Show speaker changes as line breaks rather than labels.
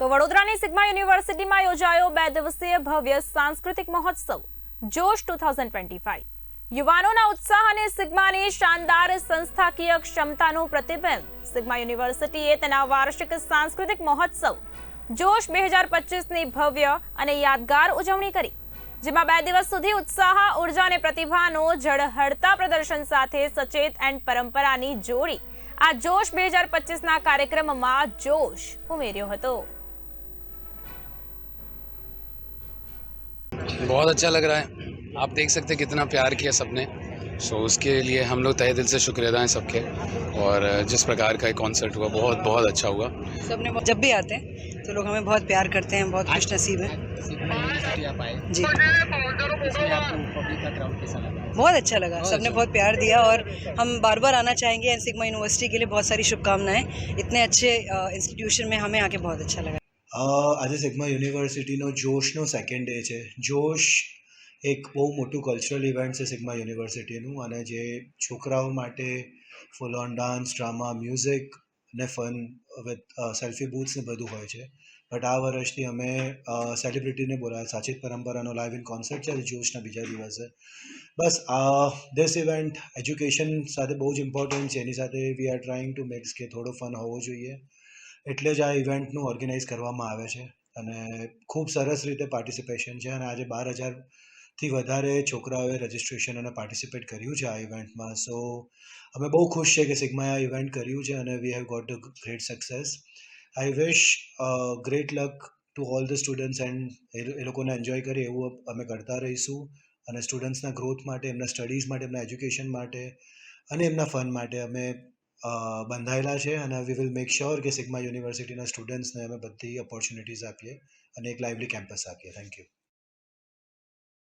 તો વડોદરાની સિગ્મા યુનિવર્સિટીમાં યોજાયો બે દિવસીય ભવ્ય સાંસ્કૃતિક મહોત્સવ, જોશ ટુ યુવાનોના ઉત્સાહ અને સિગ્માની શાનદાર સંસ્થાકીય ક્ષમતાનું પ્રતિબિંબ. સિગ્મા યુનિવર્સિટીએ તેના વાર્ષિક સાંસ્કૃતિક મહોત્સવ, જોશ બે હજાર પચીસની ભવ્ય અને યાદગાર ઉજવણી કરી, જેમાં બે દિવસ સુધી ઉત્સાહ, ઊર્જા અને પ્રતિભાનો ઝળહળતા પ્રદર્શન સાથે સચેત એન્ડ પરંપરાની જોડી. આ જોશ બે હજાર પચીસના કાર્યક્રમમાં જોશ ઉમેર્યો હતો.
बहुत अच्छा लग रहा है। आप देख सकते हैं कितना प्यार किया सबने। सो उसके लिए हम लोग तहे दिल से शुक्रिया हैं सबके। और जिस प्रकार का ये कॉन्सर्ट हुआ, बहुत बहुत अच्छा हुआ।
सबने जब भी आते हैं तो लोग हमें बहुत प्यार करते हैं, बहुत खुश नसीब है। जी। बहुत अच्छा लगा, सबने बहुत प्यार दिया और हम बार बार आना चाहेंगे एन यूनिवर्सिटी के लिए बहुत सारी शुभकामनाएँ। इतने अच्छे इंस्टीट्यूशन में हमें आके बहुत अच्छा लगा।
આજે સિગ્મા યુનિવર્સિટીનો જોશનો સેકન્ડ ડે છે. જોશ એક બહુ મોટું કલ્ચરલ ઇવેન્ટ છે સિગ્મા યુનિવર્સિટીનું અને જે છોકરાઓ માટે full on dance drama music ને ફન વિથ સેલ્ફી બૂથ્સ ને બધું હોય છે. બટ આ વર્ષથી અમે સેલિબ્રિટીને બોલાવ્યા સાચિત પરંપરાનો લાઈવ ઇન કોન્સર્ટ છે જોશના બીજા દિવસે. બસ આ ધીસ ઇવેન્ટ એજ્યુકેશન સાથે બહુ જ ઇમ્પોર્ટન્ટ છે. એની સાથે we are trying to max કે થોડો ફન હોવો જોઈએ. એટલે જ આ ઇવેન્ટનું ઓર્ગેનાઇઝ કરવામાં આવે છે. અને ખૂબ સરસ રીતે પાર્ટિસિપેશન છે અને આજે બાર હજારથી વધારે છોકરાઓએ રજિસ્ટ્રેશન અને પાર્ટિસિપેટ કર્યું છે આ ઇવેન્ટમાં સો અમે બહુ ખુશ છે કે સિગ્માએ આ ઇવેન્ટ કર્યું છે અને we have got a great success I wish great luck to all the students and એ લોકોને એન્જોય કરે એવું અમે કરતા રહીશું. અને સ્ટુડન્ટ્સના ગ્રોથ માટે, એમના સ્ટડીઝ માટે, એમના એજ્યુકેશન માટે અને એમના ફન માટે અમે બંધાયેલા છે અને વી વિલ મેક શ્યોર કે સિગ્મા યુનિવર્સિટીના સ્ટુડન્ટ્સને અમે બધી ઓપોર્ચ્યુનિટીઝ આપીએ અને એક લાઇવલી કેમ્પસ આપીએ. Thank you